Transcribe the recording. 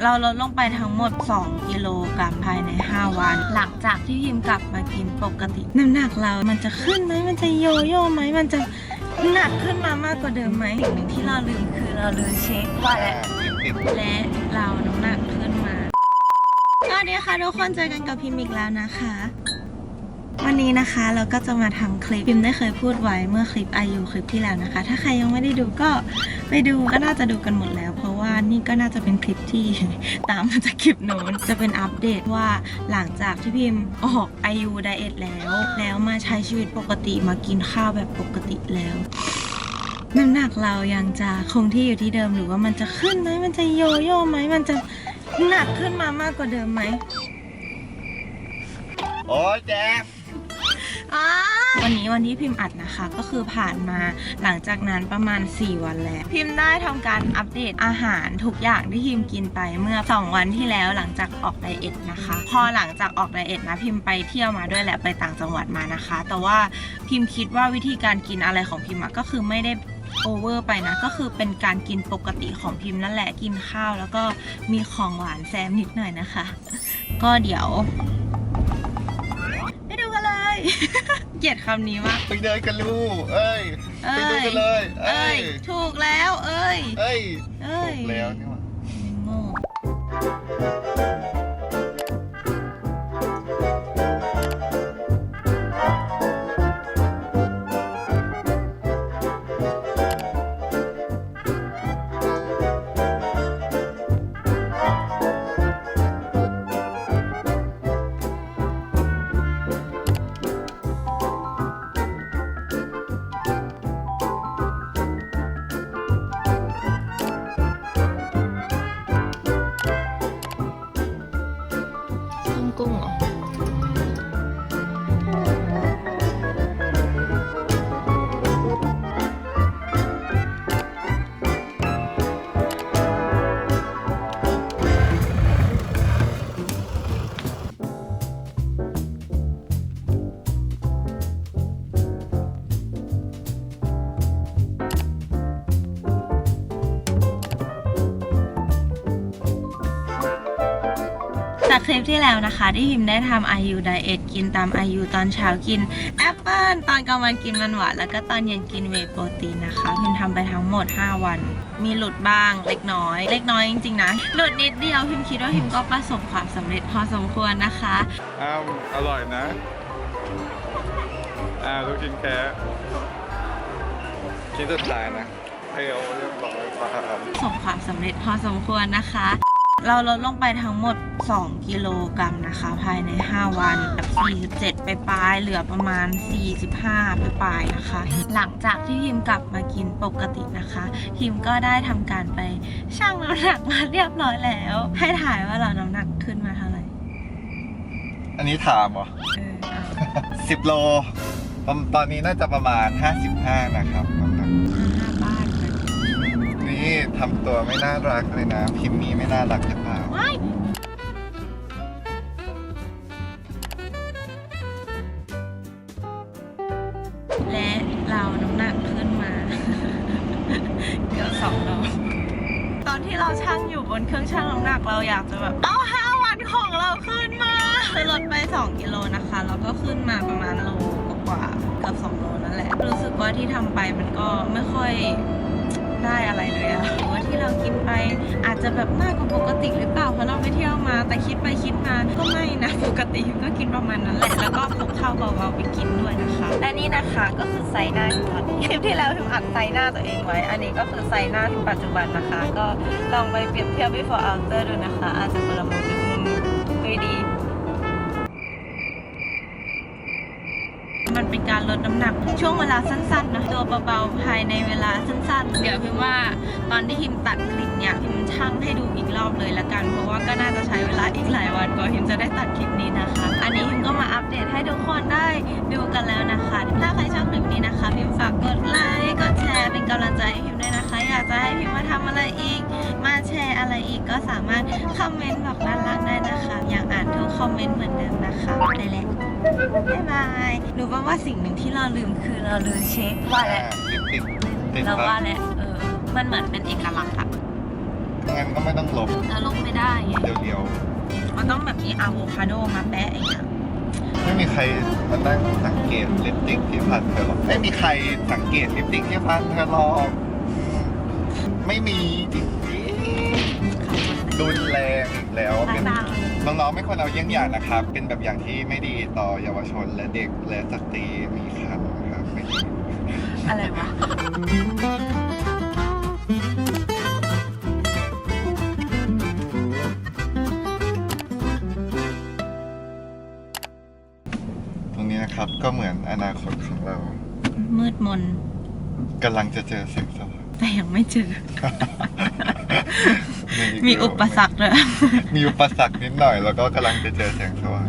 เราลดลงไปทั้งหมด 2 กิโลกรัมภายใน 5 วัน หลังจากที่พิมกลับมากินปกติ น้ำหนักเรามันจะขึ้นไหมมันจะโยโย่ไหมมันจะหนักขึ้นมามากกว่าเดิมไหมสิ่งหนึ่งที่เราลืมคือเราลืมเช็คว่าและและเราน้ำหนักขึ้นมาสวัสดีค่ะทุกคนเจอกันกับพิมอีกแล้วนะคะ วันนี้นะคะเราก็จะมาทำคลิปพิมได้เคยพูดไว้เมื่อคลิปอายุคลิปที่แล้วนะคะ ถ้าใครยังไม่ได้ดูก็ไปดูก็น่าจะดูกันหมดแล้ว เพราะว่านี่ก็น่าจะเป็นคลิปที่ตามมาจากคลิปโน้นจะเป็นอัปเดตว่าหลังจากที่พิมออกอายุไดเอทแล้ว แล้วมาใช้ชีวิตปกติมากินข้าวแบบปกติแล้วน้ำหนักเรายังจะคงที่อยู่ที่เดิมหรือว่ามันจะขึ้นไหมมันจะโยโย่ไหมมันจะหนักขึ้นมามากกว่าเดิมไหมโอ้ยแจ๊ วันนี้วันที่พิมพ์อัดนะคะ ก็คือผ่านมาหลังจากนั้นประมาณ 4 วันแล้ว พิมพ์ได้ทำการอัปเดตอาหารทุกอย่างที่พิมพ์กินไปเมื่อ 2 วันที่แล้วหลังจากออกไดเอทนะคะ พอหลังจากออกไดเอทนะพิมพ์ไปเที่ยวมาด้วยแหละไปต่างจังหวัดมานะคะ แต่ว่าพิมพ์คิดว่าวิธีการกินอะไรของพิมพ์ก็คือไม่ได้โอเวอร์ไปนะก็คือเป็นการกินปกติของพิมพ์นั่นแหละกินข้าว แล้วก็มีของหวานแซมนิดหน่อยนะคะ ก็เดี๋ยว เลยเกลียดคำนี้มาก ไปเดินกันลูกเอ้ย เอ้ไปดูยกันเลย เอ้ยถูกแล้ว เอ้ย เอ้ยเอ้ย ถูกแล้วนี่หว่า โง่ คลิปที่แล้วนะคะ ที่พิมได้ทำ IU Diet กินตาม IU ตอนเช้ากินแอปเปิลตอนกลางวันกินมันหวานแล้วก็ตอนเย็นกินเวย์โปรตีนนะคะพิมทำไปทั้งหมด 5 วัน มีหลุดบ้างเล็กน้อย เล็กน้อยจริงๆนะหลุดนิดเดียวพิมคิดว่าพิมก็ประสบความสำเร็จพอสมควรนะคะอ้าวอร่อยนะอ่าลูกชิ้นแค่ชิ้นสุดท้ายนะเพียวเรียบร้อยปลาประสบความสำเร็จพอสมควรนะคะ เราลดลงไปทั้งหมด 2 กิโลกรัมนะคะ ภายใน 5 วันแบบ47 ไปปลายๆเหลือประมาณ 45 ไปปลายๆนะคะ หลังจากที่พิมกลับมากินปกตินะคะพิมก็ได้ทำการไปชั่งน้ำหนักมาเรียบร้อยแล้ว ให้ถ่ายว่าเราน้ำหนักขึ้นมาเท่าไหร่ อันนี้ถามเหรอเออเอาสิบโล ตอนตอนนี้น่าจะประมาณ 55 นะครับ นี่ทำตัวไม่น่ารักเลยนะ พิมพ์นี้ไม่น่ารักหรือเปล่าว้ายและเราน้ำหนักขึ้นมา เกือบสองโลตอนที่เราชั่งอยู่บนเครื่องชั่งน้ำหนักเราอยากจะแบบเอาห้าวันของเราขึ้นมาคือลดไป 2 กิโลนะคะ แล้วก็ขึ้นมาประมาณโลกว่าๆเกือบ2โลนั่นแหละ รู้สึกว่าที่ทำไปมันก็ไม่ค่อย ได้อะไรเลยอะหรือว่าที่เรากินไปอาจจะแบบมากกว่าปกติหรือเปล่าเพราะเราไปเที่ยวมา แต่คิดไปคิดมาก็ไม่นะปกติก็กินประมาณนั้นแหละแล้วก็พกข้าวเบาๆไปกินด้วยนะคะและนี่นะคะก็คือไซส์หน้าพิมตอนคลิปที่แล้วพิมอัดไซส์หน้าตัวเองไว้ อันนี้ก็คือไซส์หน้าพิมปัจจุบันนะคะ ก็ลองไปเปรียบเทียบ before after ดูนะคะ อาจจะคนละมุมมุมดู มันเป็นการลดน้ำหนักช่วงเวลาสั้นๆนะตัวเบาๆภายในเวลาสั้นๆ เดี๋ยวพิมว่าตอนที่พิมตัดคลิปเนี่ยพิมช่างให้ดูอีกรอบเลยละกัน เพราะว่าก็น่าจะใช้เวลาอีกหลายวันกว่าพิมจะได้ตัดคลิปนี้นะคะ อันนี้พิมก็มาอัปเดตให้ทุกคนได้ดูกันแล้วนะคะ ถ้าใครชอบคลิปนี้นะคะพิมฝากกดไลค์กดแชร์เป็นกำลังใจให้พิมด้วยนะคะ อยากจะให้พิมมาทำอะไรอีก ชร์อะไรอีกก็สามารถคอมเมนต์บอกด้านล่างได้นะคะอยากอ่านทุกคอมเมนต์เหมือนเดิมนะคะได้แล้วบ๊ายบายรู้ป่าว่าสิ่งหนึ่งที่เราลืมคือเราลืมเช็คว่าแหละติดติดติดเราปะว่าแหละเออมันเหมือนเป็นเอกลักษณ์อะงั้นก็ไม่ต้องลบจะลบไม่ได้ไงเดียวมันต้องแบบมีอะโวคาโดมาแปะอย่างเงี้ยๆไม่มีใครมาตั้งสังเกตลิปสติกที่ฟันเธอหรอกไม่มีใครสังเกตลิปสติกที่ฟันเธอหรอกไม่มีจ ริงๆรุนแรงอีกแล้วเป็นต่างน้องๆไม่ควรเอาเยี่ยงอย่างนะครับ เป็นแบบอย่างที่ไม่ดีต่อเยาวชนและเด็กและสตรีมีคันครับไม่ดีๆอะไรวะตรงนี้นะครับก็เหมือนอนาคตของเรา มืดมนกำลังจะเจอแสงสว่างแต่ยังไม่เจอในก มีอุปสรรคด้วย มีอุปสรรคนิดหน่อย แล้วก็กำลังจะเจอแสงสว่าง